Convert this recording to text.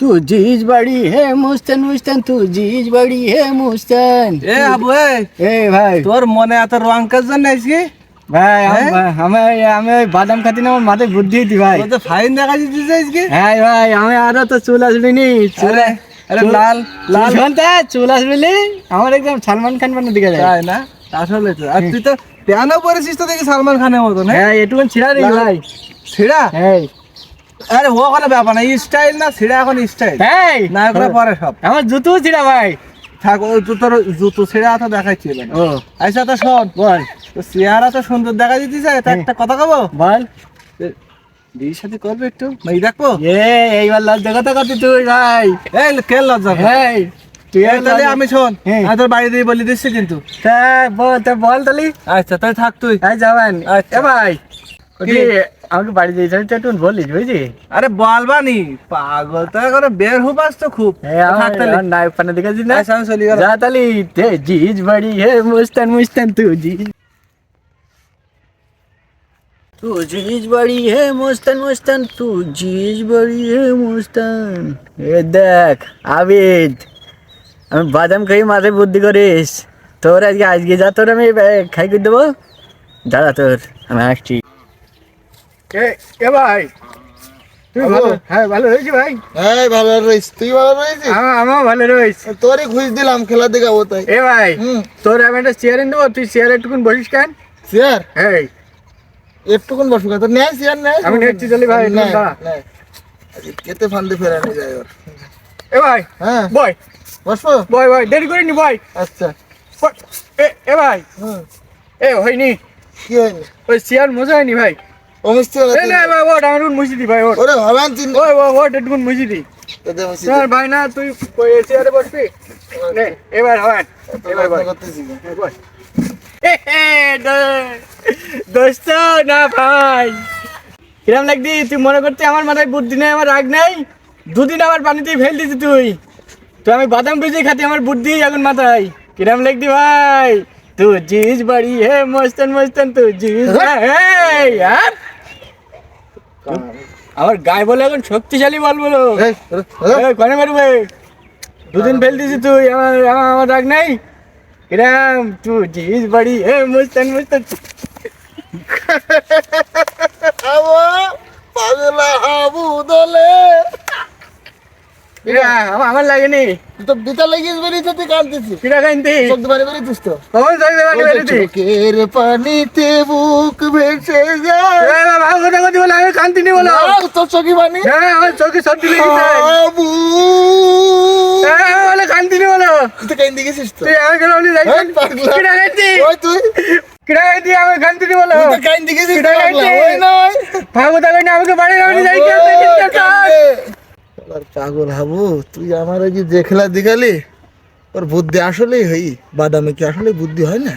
तुझीच बडी हे मुस्तान मुस्तान तुझीच बडी हे मुस्तान এ আবু এ এ ভাই তোর মনে এত রং কাজ জন্য আজকে ভাই হ্যাঁ? আম- আমি আমি ওই বাদাম খাতি না আমার মাথায় বুদ্ধি দি ভাই তোর তো ফাইন দেখা দিতেছে আজকে হ্যাঁ ভাই আমি আরো তো চুল আসবি নি চুল আরে আরে লাল লাল শুনতে চুল আসবি নি? আমার একদম সালমান খান বানার দিকে যায় তাই না আসলে তো আর তুই তো প্যানও পরেছিস তো দেখি সালমান খানের মতো না হ্যাঁ এটুকু ছিড়া দিই লাল- ভাই ছিড়া হ্যাঁ আরে ও কোনো ব্যাপার না স্টাইল না ছিড়া এখন স্টাইল হ্যাঁ নায়করা পরে সব। আমার জুতো ছিড়া ভাই। থাক ও তো তোর জুতো ছিড়া তো দেখাচ্ছিল না ও। আচ্ছা তো শোন বল। তো চেহারা তো সুন্দর দেখা দিতেছে তা একটা কথা কব? বল। বিয়ের সাথে করবে একটু? মেয়ে দেখব? এ এইবার লজ্জা কথা কত তুই ভাই। এই কে লজ্জা করে? হ্যাঁ তুই এই তাহলে আমি শোন হ্যাঁ। আমি তোর বাড়ি দিয়ে বলে দিচ্ছি কিন্তু। বল তা বল তালি আচ্ছা তাই থাক তুই। হ্যাঁ যাবেন। আচ্ছা। ভাই। আমাকে বাড়ি দিয়েছে একটু বলিস বুঝলি? আরে বলবানি পাগল তো করে বের হুবাস তো খুব। নায়ক পানে দিকে দিস না। আমি যা তালি তে জিজ বাড়ি হে মুস্তান মুস্তান তু জিজ। তু জিজ বাড়ি হে মুস্তান মুস্তান তু জিজ বাড়ি হে মুস্তান। এ দেখ আবিদ আমি বাদাম খাই মাথায় বুদ্ধি করিস। তোর আজকে আজকে যা তোর আমি খাই করে দেবো। দাদা তোর আমি আসছি। এ ভাই? তুই ভালো? হ্যাঁ ভালো ভাই। হ্যাঁ ভালো তুই ভালো রয়েছিস? আমার ভালো রয়েছে। তোরই খুঁজ দিলাম খেলা দেখাবো তাই। এ ভাই হুম। তোর আমি একটা চেয়ার এনে দেবো তুই চেয়ার একটুকুন বসিস কেন? চেয়ার এই। একটুকুন বসু তোর চেয়ার আমি নেচ্ছি চলি ভাই। নেয়। আজকে কেতে ফান্ডে ফেরানি যায় ওর। এ ভাই হ্যাঁ। বয়। বসবো? বয় বয় দেরি করিনি বয়। আচ্ছা। এ এ ভাই। হুম। এ হয়নি। কি হয়নি? ওই চেয়ার মজা হয়নি ভাই। না ভাই না তুই ওই চেয়ারে বসবি নে এবার হয় এবার করতেছি এ, বয় এ, এ, দো- দোস্ত না ভাই কিরম লাগদি তুই মনে করতে আমার মাথায় বুদ্ধি নেই আমার রাগ নেই দুদিন আমার পানিতে ফেল দিছি তুই তুই আমি বাদাম বেজে খাতি আমার বুদ্ধি এখন মাথায় কিরম লাগদি ভাই তু জিজ বাড়ি হে মস্তান মস্তান তু জিজ আর? আমার গায়ে বলে এখন শক্তিশালী বল বলো। কনে মারবে? দুদিন ফেল দিছি তুই আমার আমার রাগ নাই? কিরাম তুই জিজ বাড়ি এ মুস্তান মস্তান আবো, পাগলা হাবু দলে কিরা আমার লাগেনি। তো বিতা লাগিস বেরিয়েছে তুই কিরা বেরিয়েছিস চোখের পানিতে বুক ভেসে যায়। ভালো কথা কথা বলে আমি বলো না, তোর চোখে পানি। হ্যাঁ আমার চোখে সর্দি লেগেছে। হাবু বলে কান্তি নি। বলো তুই তো কেন্দে গেছিস তো। তুই আমি কেন বলি যাই। কিরা কাইন্তি ওই তুই। কিরা কাইন্তি আমি কান্তি নি। বলো তুই তো গেছিস কিরা পাগলা, ওই নয়। আমাকে বাড়ি যাবি যাই পাগল হাবু, তুই আমার যে দেখলা খেলা দেখালি ওর বুদ্ধি আসলেই হই, বাদামে কি আসলে বুদ্ধি হয় না?